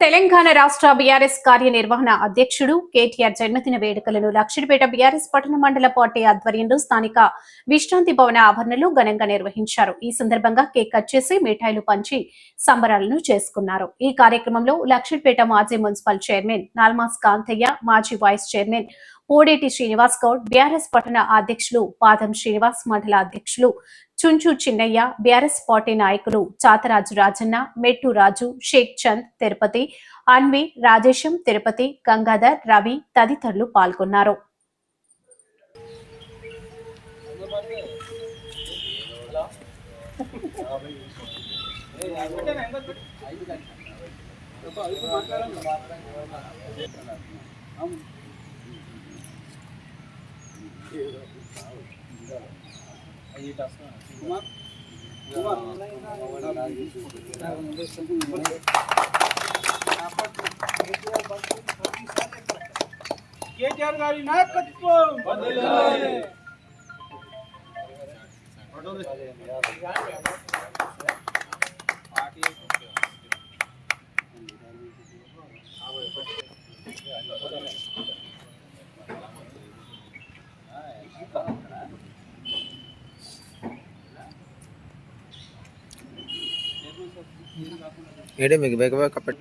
తెలంగాణ రాష్ట్ర బీఆర్ఎస్ కార్యనిర్వహణ అధ్యక్షుడు కేటీఆర్ జన్మదిన వేడుకలను లక్షిడిపేట బీఆర్ఎస్ పట్టణ మండల పార్టీ ఆధ్వర్యంలో స్థానిక విశ్రాంతి భవన ఆవరణలో ఘనంగా నిర్వహించారు. ఈ సందర్భంగా కేక్ కట్ చేసి మిఠాయిలు పంచి సంబరాలను చేసుకున్నారు. ఈ కార్యక్రమంలో లక్షిడిపేట మాజీ మున్సిపల్ చైర్మన్ నాల్మాస్ కాంతయ్య మాజీ vice chairman Podeti Srinivas Goud BRS పట్టణ అధ్యక్షులు పాదం శ్రీనివాస్ మండల అధ్యక్షులు చుంచు చిన్నయ్య బీఆర్ఎస్ పార్టీ నాయకులు చాతరాజు రాజన్న మెట్టు రాజు షేక్ చంద్ తిరుపతి అన్వి రాజేశం తిరుపతి గంగాధర్ రవి తదితరులు పాల్గొన్నారు. కేటీఆర్ గారి నాయకత్వం. పార్టీ ఏడే మీకు బేగ బేగ కప్పట్.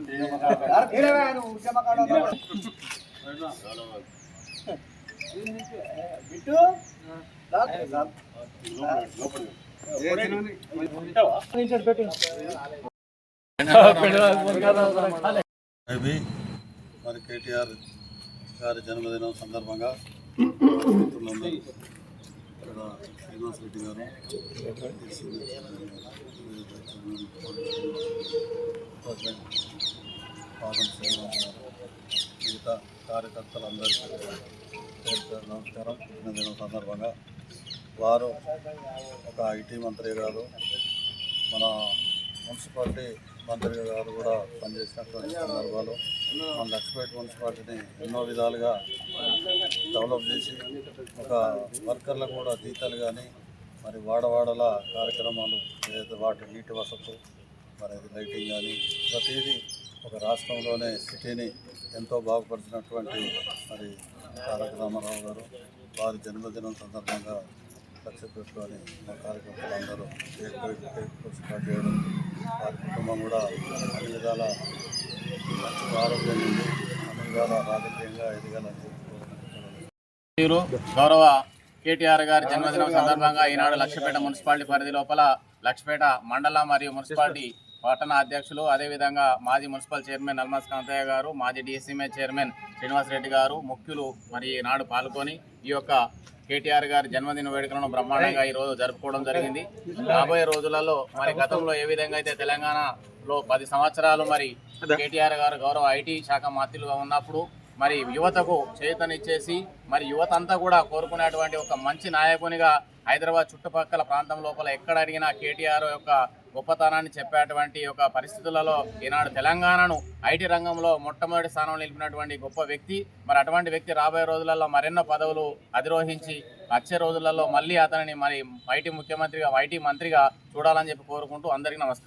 మరి కేటీఆర్ గారి జన్మదినం సందర్భంగా శ్రీనివాస్ రెడ్డి గారు పాదం శ్రీనివాస్ గారు మిగతా కార్యకర్తలందరికీ పేరు నమస్కారం. జన్మదినం సందర్భంగా వారు ఒక ఐటీ మంత్రి గారు మన మున్సిపాలిటీ మంత్రి గారు కూడా పనిచేసినటువంటి సందర్భాలు మన లక్ష్మీపేట మున్సిపాలిటీని ఎన్నో విధాలుగా డెవలప్ చేసి ఒక వర్కర్లకు కూడా జీతాలు కానీ మరి వాడవాడల కార్యక్రమాలు ఏదైతే వాటి నీటి వసతు మరి లైటింగ్ కానీ ప్రతిదీ ఒక రాష్ట్రంలోనే సిటీని ఎంతో బాగుపరిచినటువంటి మరి తారక రామారావు గారు వారి జన్మదినం సందర్భంగా లక్ష్య పెట్టుకొని మా కార్యకర్తలందరూ కేక్ కేక్ స్టార్ట్ చేయడం వారి కుటుంబం కూడా అన్ని విధాల మంచి ఆరోగ్యం ఉంది అన్ని విధాల రాజకీయంగా ఎదగాలని మీరు గౌరవ కేటీఆర్ గారి జన్మదినం సందర్భంగా ఈనాడు లక్ష్యపేట మున్సిపాలిటీ పరిధి లోపల లక్ష్మీపేట మండల మరియు మున్సిపాలిటీ పట్టణ అధ్యక్షులు అదేవిధంగా మాజీ మున్సిపల్ చైర్మన్ నల్మాస్ కాంతయ్య గారు మాజీ డిఎస్సీఏ చైర్మన్ శ్రీనివాస్ రెడ్డి గారు ముఖ్యులు మరి ఈనాడు పాల్గొని ఈ యొక్క కేటీఆర్ గారి జన్మదిన వేడుకలను బ్రహ్మాండంగా ఈ రోజు జరుపుకోవడం జరిగింది. రాబోయే రోజులలో మరి గతంలో ఏ విధంగా అయితే తెలంగాణలో పది సంవత్సరాలు మరి కేటీఆర్ గారు గౌరవ ఐటీ శాఖ మంత్రులుగా ఉన్నప్పుడు మరి యువతకు చేతనిచ్చేసి మరి యువత అంతా కూడా కోరుకునేటువంటి ఒక మంచి నాయకునిగా హైదరాబాద్ చుట్టుపక్కల ప్రాంతం లోపల ఎక్కడ అడిగినా కేటీఆర్ యొక్క గొప్పతనాన్ని చెప్పేటువంటి ఒక పరిస్థితులలో ఈనాడు తెలంగాణను ఐటీ రంగంలో మొట్టమొదటి స్థానంలో నిలిపినటువంటి గొప్ప వ్యక్తి. మరి అటువంటి వ్యక్తి రాబోయే రోజులలో మరెన్నో పదవులు అధిరోహించి వచ్చే రోజులలో మళ్ళీ అతనిని మరి ఐటీ ముఖ్యమంత్రిగా ఐటీ మంత్రిగా చూడాలని చెప్పి కోరుకుంటూ అందరికీ నమస్కారం.